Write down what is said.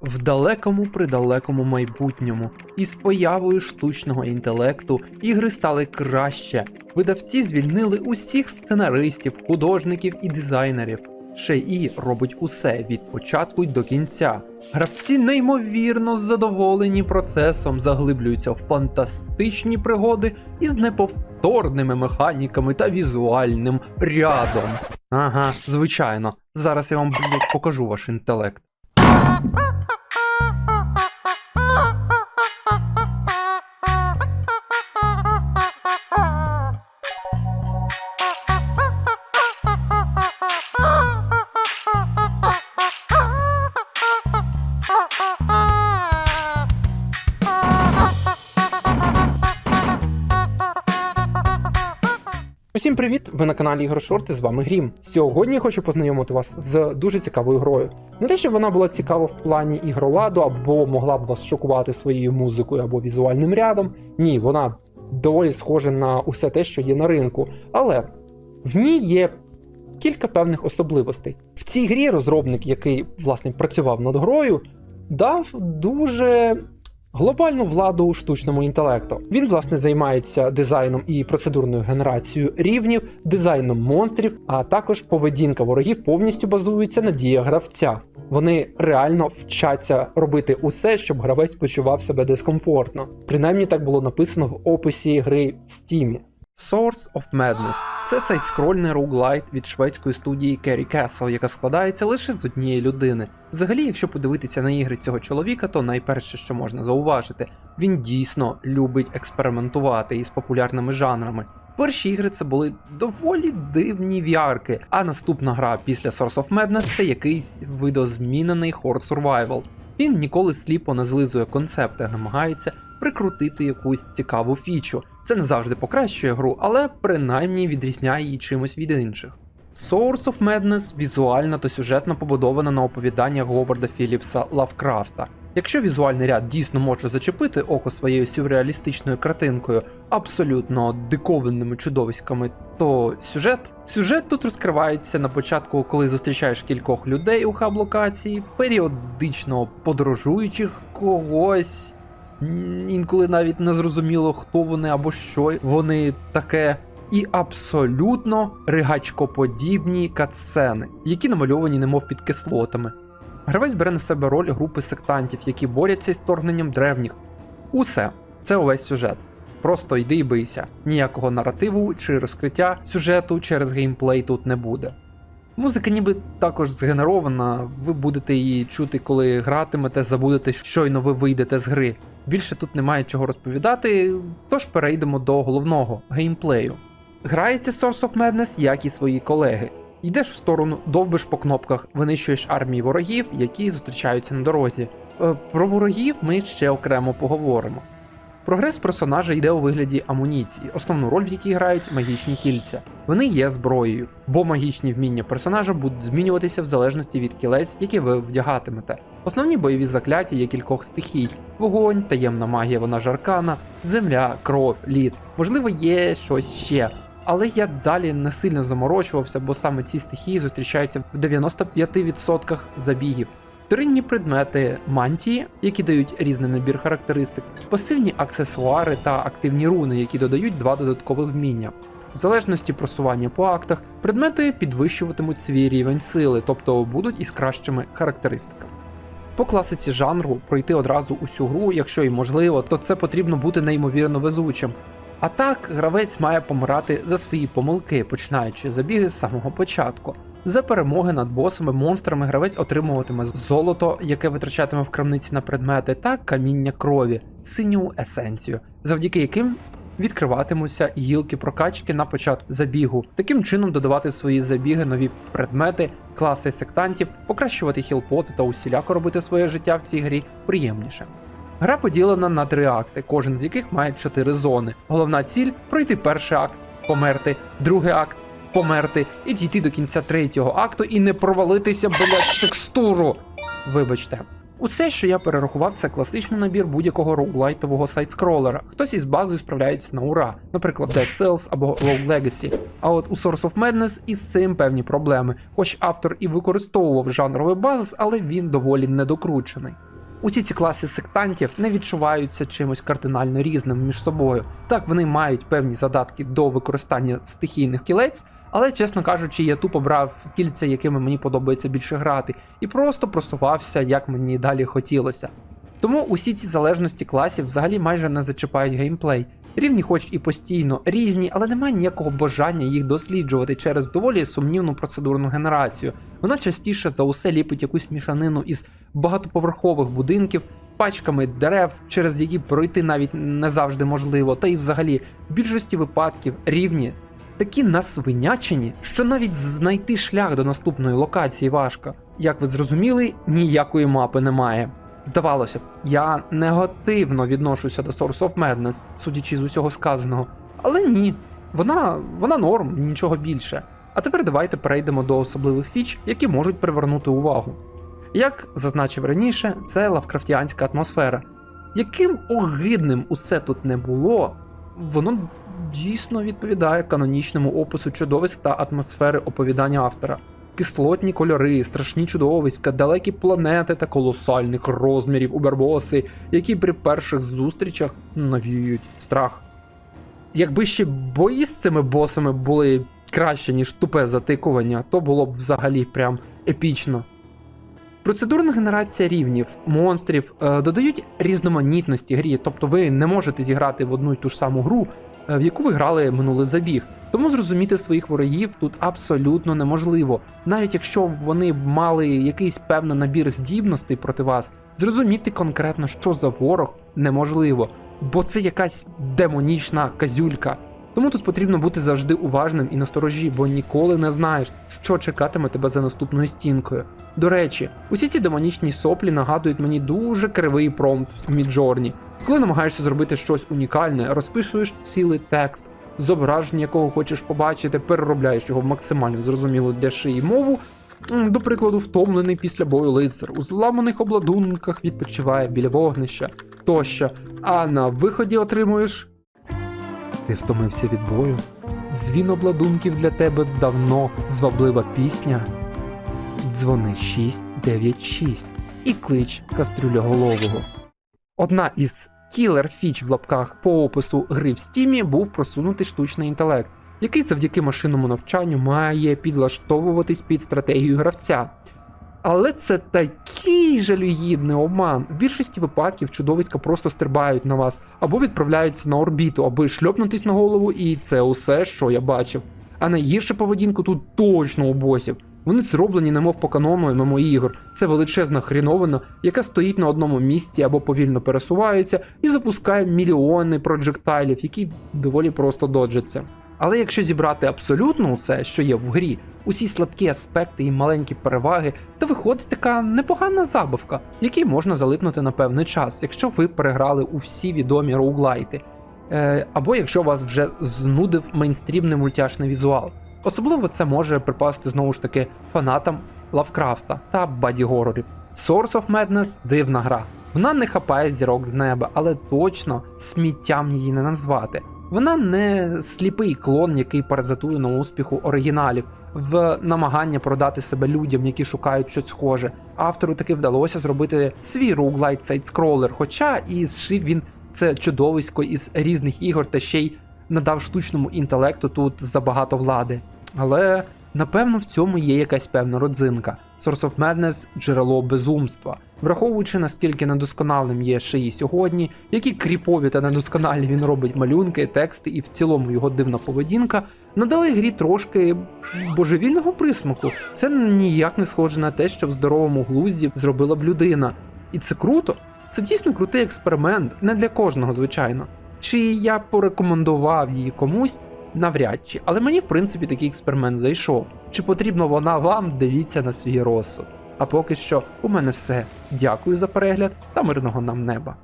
В далекому придалекому майбутньому із появою штучного інтелекту ігри стали краще. Видавці звільнили усіх сценаристів, художників і дизайнерів. ШІ робить усе від початку й до кінця. Гравці неймовірно задоволені процесом, заглиблюються в фантастичні пригоди із неповторними механіками та візуальним рядом. Ага, звичайно. Зараз я вам блядь, покажу ваш інтелект. Ви на каналі Ігор Шорти, з вами Грім. Сьогодні я хочу познайомити вас з дуже цікавою грою. Не те, щоб вона була цікава в плані ігроладу, або могла б вас шокувати своєю музикою або візуальним рядом. Ні, вона доволі схожа на усе те, що є на ринку. Але в ній є кілька певних особливостей. В цій грі розробник, який власне працював над грою, дав дуже глобальну владу штучному інтелекту. Він, власне, займається дизайном і процедурною генерацією рівнів, дизайном монстрів, а також поведінка ворогів повністю базується на діях гравця. Вони реально вчаться робити усе, щоб гравець почував себе дискомфортно. Принаймні так було написано в описі гри в Steam. Source of Madness це сайт-скрольний роуглайт від шведської студії Carry Castle, яка складається лише з однієї людини. Взагалі, якщо подивитися на ігри цього чоловіка, то найперше, що можна зауважити, він дійсно любить експериментувати із популярними жанрами. Перші ігри це були доволі дивні в'ярки, а наступна гра після Source of Madness це якийсь видозмінений Horde Survival. Він ніколи сліпо не злизує концепти, намагається прикрутити якусь цікаву фічу. Це не завжди покращує гру, але принаймні відрізняє її чимось від інших. Source of Madness візуально та сюжетно побудована на оповіданнях Говарда Філіпса Лавкрафта. Якщо візуальний ряд дійсно може зачепити око своєю сюрреалістичною картинкою, абсолютно диковинними чудовиськами, то сюжет сюжет тут розкривається на початку, коли зустрічаєш кількох людей у хаб-локації, періодично подорожуючих когось. Інколи навіть не зрозуміло, хто вони або що вони таке. І абсолютно ригачкоподібні катсцени, які намальовані немов під кислотами. Гравець бере на себе роль групи сектантів, які борються із торгненням древніх. Усе, це увесь сюжет. Просто йди і бийся. Ніякого наративу чи розкриття сюжету через геймплей тут не буде. Музика ніби також згенерована, ви будете її чути, коли гратимете, забудете, щойно ви вийдете з гри. Більше тут немає чого розповідати, тож перейдемо до головного геймплею. Грається Source of Madness, як і свої колеги. Йдеш в сторону, довбиш по кнопках, винищуєш армії ворогів, які зустрічаються на дорозі. Е, Про ворогів ми ще окремо поговоримо. Прогрес персонажа йде у вигляді амуніції, основну роль в якій грають магічні кільця. Вони є зброєю, бо магічні вміння персонажа будуть змінюватися в залежності від кілець, які ви вдягатимете. Основні бойові закляття є кількох стихій: вогонь, таємна магія, вона ж аркана, земля, кров, лід. Можливо, є щось ще. Але я далі не сильно заморочувався, бо саме ці стихії зустрічаються в 95% забігів. Вторинні предмети мантії, які дають різний набір характеристик, пасивні аксесуари та активні руни, які додають два додаткових вміння. В залежності просування по актах, предмети підвищуватимуть свій рівень сили, тобто будуть із кращими характеристиками. По класиці жанру пройти одразу усю гру, якщо і можливо, то це потрібно бути неймовірно везучим. А так, гравець має помирати за свої помилки, починаючи забіги з самого початку. За перемоги над босами, монстрами гравець отримуватиме золото, яке витрачатиме в крамниці на предмети, та каміння крові, синю есенцію, завдяки яким відкриватимуться гілки прокачки на початку забігу. Таким чином додавати в свої забіги нові предмети, класи сектантів, покращувати хілпоти та усіляко робити своє життя в цій грі приємніше. Гра поділена на три акти, кожен з яких має чотири зони. Головна ціль пройти перший акт, померти, другий акт, померти, і дійти до кінця третього акту і не провалитися, блять, в текстуру. Вибачте. Усе, що я перерахував, це класичний набір будь-якого роуглайтового сайт-скролера. Хтось із базою справляється на ура, наприклад, Dead Cells або Rogue Legacy. А от у Source of Madness із цим певні проблеми, хоч автор і використовував жанровий базис, але він доволі недокручений. Усі ці класи сектантів не відчуваються чимось кардинально різним між собою. Так, вони мають певні задатки до використання стихійних кілець, але, чесно кажучи, я тупо брав кільця, якими мені подобається більше грати, і просто просувався, як мені далі хотілося. Тому усі ці залежності класів взагалі майже не зачіпають геймплей. Рівні, хоч і постійно різні, але немає ніякого бажання їх досліджувати через доволі сумнівну процедурну генерацію. Вона частіше за усе ліпить якусь мішанину із багатоповерхових будинків, пачками дерев, через які пройти навіть не завжди можливо, та й взагалі в більшості випадків рівні такі насвинячені, що навіть знайти шлях до наступної локації важко. Як ви зрозуміли, ніякої мапи немає. Здавалося б, я негативно відношуся до Source of Madness, судячи з усього сказаного. Але ні, вона, вона норм, нічого більше. А тепер давайте перейдемо до особливих фіч, які можуть привернути увагу. Як зазначив раніше, це лавкрафтіанська атмосфера. Яким огидним усе тут не було, воно дійсно відповідає канонічному опису чудовиськ та атмосфери оповідання автора. Кислотні кольори, страшні чудовиська, далекі планети та колосальних розмірів убербоси, які при перших зустрічах навіюють страх. Якби ще бої з цими босами були краще, ніж тупе затикування, то було б взагалі прям епічно. Процедурна генерація рівнів, монстрів е, додають різноманітності грі, тобто ви не можете зіграти в одну й ту ж саму гру, в яку ви грали минулий забіг. Тому зрозуміти своїх ворогів тут абсолютно неможливо. Навіть якщо вони мали якийсь певний набір здібностей проти вас, зрозуміти конкретно, що за ворог, неможливо, бо це якась демонічна казюлька. Тому тут потрібно бути завжди уважним і насторожі, бо ніколи не знаєш, що чекатиме тебе за наступною стінкою. До речі, усі ці демонічні соплі нагадують мені дуже кривий промпт в Міджорні. Коли намагаєшся зробити щось унікальне, розписуєш цілий текст, зображення, якого хочеш побачити, переробляєш його в максимально зрозумілу для шиї мову. До прикладу, втомлений після бою лицар у зламаних обладунках відпочиває біля вогнища тощо. А на виході отримуєш. Ти втомився від бою. Дзвін обладунків для тебе давно зваблива пісня. Дзвони 696 і клич кастрюляголового. Одна із кілер фіч в лапках по опису гри в стімі був просунутий штучний інтелект, який завдяки машинному навчанню має підлаштовуватись під стратегію гравця. Але це такий жалюгідний обман. В більшості випадків чудовиська просто стрибають на вас або відправляються на орбіту, аби шльопнутись на голову, і це усе, що я бачив. А найгірша поведінка тут точно у босів. Вони зроблені немов по канону ММО ігор. Це величезна хріновина, яка стоїть на одному місці або повільно пересувається і запускає мільйони проджектайлів, які доволі просто доджаться. Але якщо зібрати абсолютно усе, що є в грі, усі слабкі аспекти і маленькі переваги, то виходить така непогана забавка, якій можна залипнути на певний час, якщо ви переграли у всі відомі роуглайти, е, або якщо вас вже знудив мейнстрімний мультяшний візуал. Особливо це може припасти знову ж таки фанатам Лавкрафта та баді-горорів. Source of Madness дивна гра. Вона не хапає зірок з неба, але точно сміттям її не назвати. Вона не сліпий клон, який паразитує на успіху оригіналів в намагання продати себе людям, які шукають щось схоже. Автору таки вдалося зробити свій roguelite сайт-скролер, хоча і зшив він це чудовисько із різних ігор та ще й надав штучному інтелекту тут забагато влади. Але напевно в цьому є якась певна родзинка. Source of Madness – джерело безумства. Враховуючи наскільки недосконалим є шиї сьогодні, які кріпові та недосконалі він робить малюнки, тексти і в цілому його дивна поведінка, надали грі трошки божевільного присмаку. Це ніяк не схоже на те, що в здоровому глузді зробила б людина. І це круто. Це дійсно крутий експеримент, не для кожного, звичайно. Чи я порекомендував її комусь? Навряд чи, але мені в принципі такий експеримент зайшов. Чи потрібна вона вам, дивіться на свій розсуд. А поки що у мене все. Дякую за перегляд та мирного нам неба.